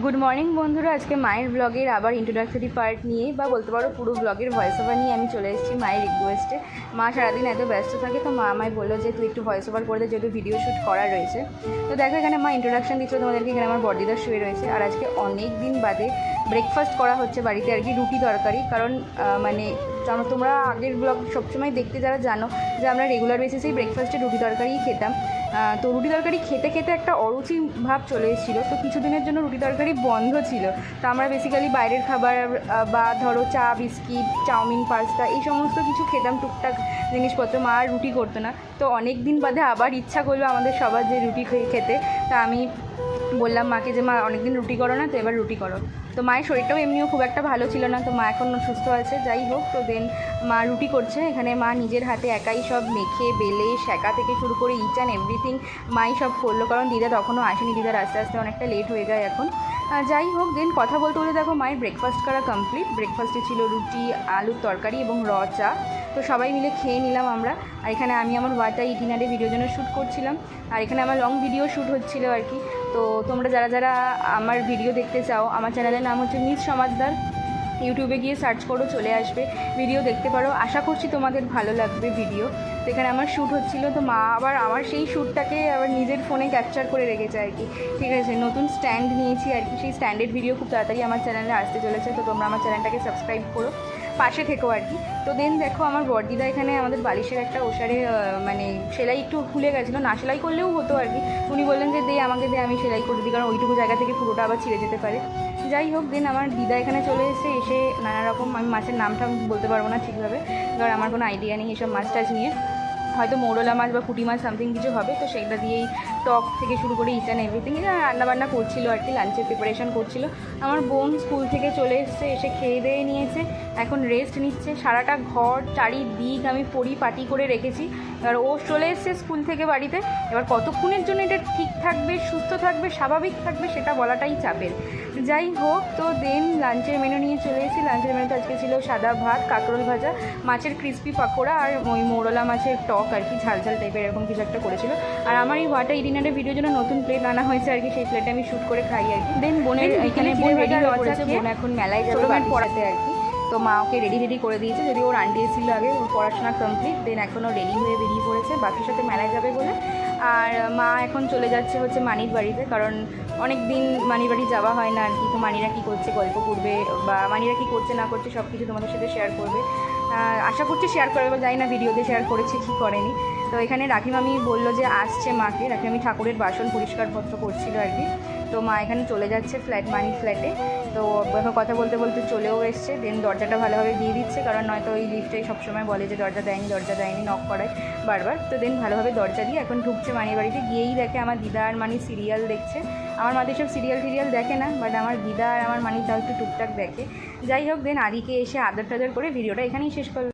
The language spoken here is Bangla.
গুড মর্নিং বন্ধুরা। আজকে মায়ের ব্লগের আবার ইন্ট্রোডাক্টরি পার্ট নিয়ে বা বলতে পারো পুরো ব্লগের ভয়েস ওভার নিয়ে আমি চলে এসেছি মায়ের রিকোয়েস্টে মা সারাদিন এত ব্যস্ত থাকে, তো মা আমায় বলল যে, তুই একটু ভয়েস ওভার করে দে, যেহেতু ভিডিও শ্যুট করা রয়েছে। তো দেখো, এখানে মা ইন্ট্রোডাকশন দিচ্ছিল তোমাদেরকে, এখানে আমার বডিদার শুয়ে রয়েছে। আর আজকে অনেক দিন বাদে ব্রেকফাস্ট করা হচ্ছে বাড়িতে, আর কি রুটি তরকারি। কারণ মানে জানো, তোমরা আগের ব্লগ সবসময় দেখতে যারা জানো যে আমরা রেগুলার বেসিসেই ব্রেকফাস্টে রুটি তরকারিই খেতাম। তো রুটি তরকারি খেতে খেতে একটা অরুচি ভাব চলে এসেছিল। তো কিছুদিনের জন্য রুটি তরকারি বন্ধ ছিল। তো আমরা বেসিক্যালি বাইরের খাবার বা ধরো চা, বিস্কিট, চাউমিন, পাস্তা এই সমস্ত কিছু খেতাম টুকটাক জিনিসপত্র। মা আর রুটি করতো না। তো অনেক দিন বাদে আবার ইচ্ছা করল আমাদের সবার যে রুটি খেতে। তা আমি বললাম মাকে যে, মা, অনেকদিন রুটি করো না, তো এবার রুটি করো। তো মায়ের শরীরটাও এমনিও খুব একটা ভালো ছিল না, তো মা এখন সুস্থ আছে, যাই হোক, তো দেন মা রুটি করছে। এখানে মা নিজের হাতে একাই সব মেখে, বেলে শেখা থেকে শুরু করে ইচ অ্যান্ড এভরিথিং মাই সব করল, কারণ দিদা তখনও আসেনি, দিদার আস্তে আস্তে অনেকটা লেট হয়ে যায় এখন। যাই হোক দেন কথা বলতে বলতে দেখো, মায়ের ব্রেকফাস্ট করা কমপ্লিট ব্রেকফাস্টে ছিল রুটি, আলুর তরকারি এবং র চা। তো সবাই মিলে খেয়ে নিলাম আমরা। আর এখানে আমি আমার ওয়াটা ইটিনারে ভিডিও জন্য শ্যুট করছিলাম। আর এখানে আমার লং ভিডিও শ্যুট হচ্ছিল আর কি। তো তোমরা যারা যারা আমার ভিডিও দেখতে চাও, আমার চ্যানেলের নাম হচ্ছে মিস সমাজদার ইউটিউবে গিয়ে সার্চ করো, চলে আসবে। ভিডিও দেখতে পারো। আশা করছি তোমাদের ভালো লাগবে ভিডিও তো এখানে আমার শ্যুট হচ্ছিল। তো মা আবার আমার সেই শ্যুটটাকে আবার নিজের ফোনে ক্যাপচার করে রেখেছে আর কি। ঠিক আছে, নতুন স্ট্যান্ড নিয়েছি আর কি। সেই স্ট্যান্ডের ভিডিও খুব তাড়াতাড়ি আমার চ্যানেলে আসতে চলেছে। তো তোমরা আমার চ্যানেলটাকে সাবস্ক্রাইব করো। পাশে থেকো আর কি। তো দেন দেখো আমার বর্দিদা এখানে আমাদের বালিশের একটা ওষারে মানে সেলাই একটু খুলে গেছিল। না সেলাই করলেও হতো আর কি। উনি বললেন যে, দে, আমাকে দে, আমি সেলাই করে দিই। কারণ ওইটুকু জায়গা থেকে পুরোটা আবার ছিঁড়ে যেতে পারে। যাই হোক দেন আমার দিদা এখানে চলে এসে এসে নানা রকম আমি মাছের নামটা বলতে পারব না ঠিকভাবে। কারণ আমার কোনো আইডিয়া নেই এসব মাছ টাছ নিয়ে। হয়তো মৌরলা মাছ বা পুঁটি মাছ সামথিং কিছু হবে, তো সেটা দিয়েই টক থেকে শুরু করে অ্যান্ড এভরিথিং রান্নাবান্না করছিল আর কি লাঞ্চের প্রিপারেশন করছিল। আমার বোন স্কুল থেকে চলে এসছে, এসে খেয়ে দিয়ে নিয়েছে, এখন রেস্ট নিচ্ছে। সারাটা ঘর চারিদিক আমি পরিপাটি করে রেখেছি। এবার ও চলে এসছে স্কুল থেকে বাড়িতে। এবার কতক্ষণের জন্য এটা ঠিক থাকবে সুস্থ থাকবে স্বাভাবিক থাকবে সেটা বলাটাই চাপের। যাই হোক তো দেন লাঞ্চের মেনু নিয়ে চলে এসেছি। লাঞ্চের মেনুতে আজকে ছিল সাদা ভাত কাঁকরোল ভাজা মাছের ক্রিস্পি পাকোড়া আর ওই মোরলা মাছের টক আর কি ঝাল ঝাল টাইপের এরকম কিছু একটা করেছিল। আর আমার এই ওয়াটার ইডিনারের ভিডিওর জন্য নতুন প্লেট আনা হয়েছে আর কি সেই প্লেটে আমি শ্যুট করে খাই আর কি। দেন বোনের এখানে বোন রেডি হয়ে এখন মেলায় যাবে বাড়ি পড়াতে আর কি। তো মা ওকে রেডি রেডি করে দিয়েছে। যদি ওর আন্টি এসেছিল আগে ওর পড়াশোনা কমপ্লিট দেন এখনও রেডি হয়ে বেরিয়ে পড়েছে। বাকির সাথে মেলায় যাবে বলে। আর মা এখন চলে যাচ্ছে হচ্ছে মানির বাড়িতে, কারণ অনেক দিন মানির বাড়ি যাওয়া হয় না আর কি তো মানিরা কী করছে, গল্প করবে, বা মানিরা কী করছে, না করছে সব কিছু তোমাদের সাথে শেয়ার করবে। আশা করছি শেয়ার করবে, বা জানি না ভিডিওতে শেয়ার করেছে কি করেনি। তো এখানে রাখি মামি বলল যে, আসছে মাকে। রাখি মামি ঠাকুরের বাসন পরিষ্কারপত্র করছিল আর কি তো মা এখানে চলে যাচ্ছে ফ্ল্যাট মানি ফ্ল্যাটে তো কথা বলতে বলতে চলেও এসছে। দেন দরজাটা ভালোভাবে দিয়ে দিচ্ছে, কারণ নয়তো ওই লিফটেই সবসময় বলে যে দরজা দেয়নি দরজা দেয়নি নক করায় বারবার। তো দেন ভালোভাবে দরজা দিয়ে এখন ঢুকছে মানির বাড়িতে গিয়েই দেখে আমার দিদা আর মানি সিরিয়াল দেখছে। আমার মাদের সব সিরিয়াল টিরিয়াল দেখে না বাট আমার দিদা আর আমার মানি তাও একটু টুকটাক দেখে। যাই হোক দেন আদিকে এসে আদর টাদর করে ভিডিওটা এখানেই শেষ করলাম।